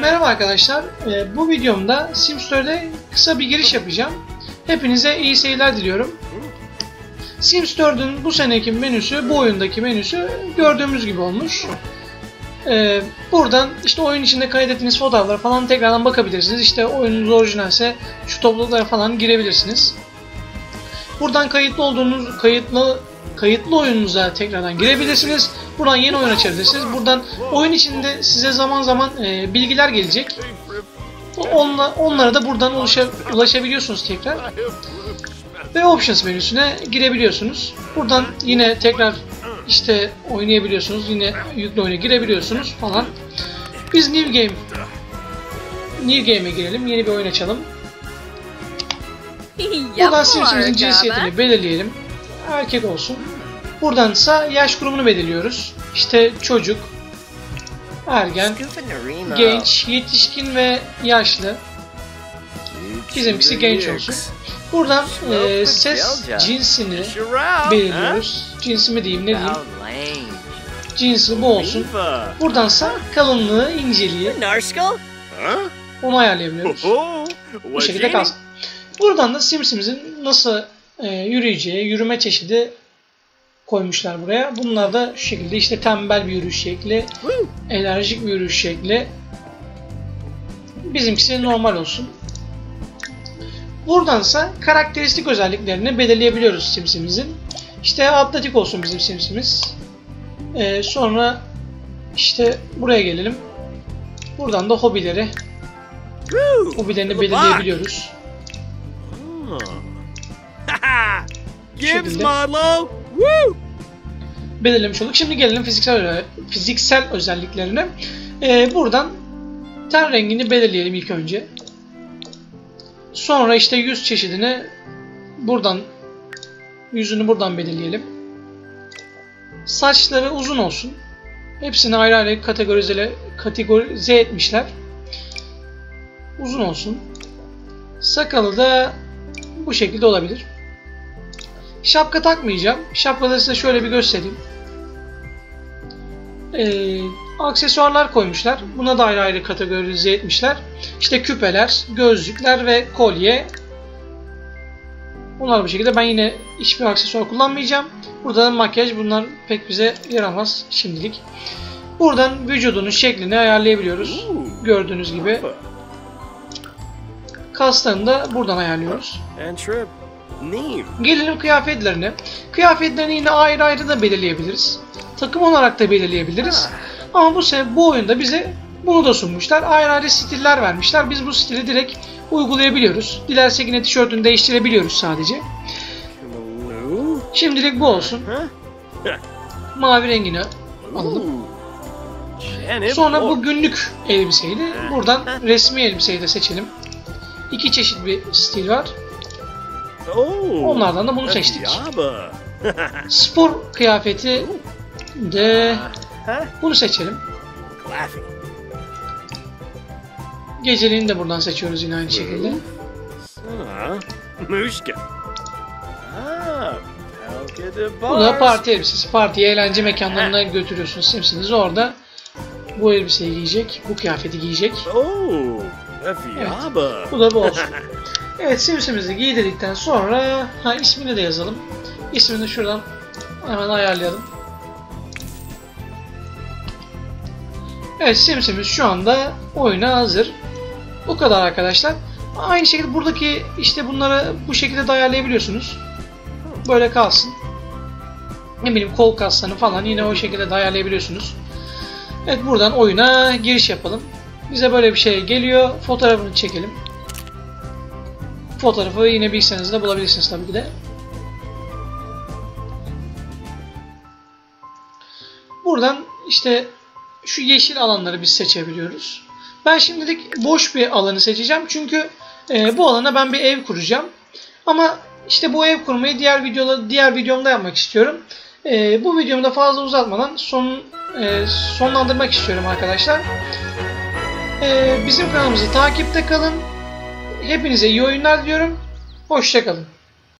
Merhaba arkadaşlar. Ee, bu videomda Sims 4'e kısa bir giriş yapacağım. Hepinize iyi seyirler diliyorum. Sims 4'ün bu seneki menüsü, bu oyundaki menüsü gördüğümüz gibi olmuş. Ee, buradan işte oyun içinde kaydettiğiniz fotoğraflara falan tekrardan bakabilirsiniz. İşte oyununuz orijinalse şu topluluklara falan girebilirsiniz. Buradan kayıtlı olduğunuz, kayıtlı kayıtlı oyununuza tekrardan girebilirsiniz. Buradan yeni oyun açabilirsiniz. Buradan oyun içinde size zaman zaman e, bilgiler gelecek. Onla, onlara da buradan ulaşa, ulaşabiliyorsunuz tekrar. Ve Options menüsüne girebiliyorsunuz. Buradan yine tekrar işte oynayabiliyorsunuz. Yine yüklü oyuna girebiliyorsunuz falan. Biz New Game New Game'e girelim. Yeni bir oyun açalım. Buradan Sims'imizin cinsiyetini belirleyelim. Erkek olsun. Buradansa yaş grubunu belirliyoruz. İşte çocuk, ergen, genç, yetişkin ve yaşlı. Bizimkisi genç olsun. Buradan e, ses cinsini belirliyoruz. Cinsimi diyeyim ne diyeyim. Cinsi bu olsun. Buradansa kalınlığı, inceliği onu ayarlayabiliyoruz. Bu şekilde kalsın. Buradan da Sims'imizin nasıl e, yürüyeceği, yürüme çeşidi koymuşlar buraya. Bunlar da şu şekilde işte tembel bir yürüyüş şekli, enerjik bir yürüyüş şekli. Bizimkisi normal olsun. Buradansa karakteristik özelliklerini belirleyebiliyoruz simsimizin. İşte atletik olsun bizim simsimiz. Ee, sonra işte buraya gelelim. Buradan da hobileri. Hobilerini belirleyebiliyoruz. Gibbs Modlo! Woo! belirlemiş olduk. Şimdi gelelim fiziksel fiziksel özelliklerine. Ee, buradan ten rengini belirleyelim ilk önce. Sonra işte yüz çeşidini buradan yüzünü buradan belirleyelim. Saçları uzun olsun. Hepsini ayrı ayrı kategorize, kategorize etmişler. Uzun olsun. Sakalı da bu şekilde olabilir. Şapka takmayacağım. Şapkaları size şöyle bir göstereyim. Ee, aksesuarlar koymuşlar. Buna da ayrı ayrı kategorize etmişler. İşte küpeler, gözlükler ve kolye. Bunlar bu şekilde. Ben yine hiçbir aksesuar kullanmayacağım. Burada da makyaj. Bunlar pek bize yaramaz şimdilik. Buradan vücudunun şeklini ayarlayabiliyoruz. Gördüğünüz gibi. Kaslarını da buradan ayarlıyoruz. Neem. Gelelim kıyafetlerine. Kıyafetlerini yine ayrı ayrı da belirleyebiliriz. Takım olarak da belirleyebiliriz. Ama bu sefer bu oyunda bize bunu da sunmuşlar. Ayrı ayrı stiller vermişler. Biz bu stili direkt uygulayabiliyoruz. Dilersek yine tişörtünü değiştirebiliyoruz sadece. Şimdilik bu olsun. Mavi rengini alalım. Sonra bu günlük elbiseydi. Buradan resmi elbiseyi de seçelim. İki çeşit bir stil var. Onlardan da bunu seçtik. Spor kıyafeti de bunu seçelim. Geceliğini de buradan seçiyoruz yine aynı şekilde. Bu da parti elbisesi. Parti eğlence mekanlarına götürüyorsunuz Sims'inizi. Orada bu elbiseyi giyecek, bu kıyafeti giyecek. Fiaba. Bu da bu olsun. Evet Sims'imizi giydirdikten sonra ha ismini de yazalım. İsmini şuradan hemen ayarlayalım. Evet Sims'imiz şu anda oyuna hazır. Bu kadar arkadaşlar. Aynı şekilde buradaki işte bunları bu şekilde de ayarlayabiliyorsunuz. Böyle kalsın. Ne bileyim kol kaslarını falan yine o şekilde de ayarlayabiliyorsunuz. Evet buradan oyuna giriş yapalım. Bize böyle bir şey geliyor. Fotoğrafını çekelim. Fotoğrafı yine bilgisayarınızda bulabilirsiniz tabii ki de. Buradan işte şu yeşil alanları biz seçebiliyoruz. Ben şimdilik boş bir alanı seçeceğim çünkü e, bu alana ben bir ev kuracağım. Ama işte bu ev kurmayı diğer videoda diğer videomda yapmak istiyorum. E, bu videomu da fazla uzatmadan son e, sonlandırmak istiyorum arkadaşlar. E, bizim kanalımızı takipte kalın. Hepinize iyi oyunlar diliyorum. Hoşçakalın.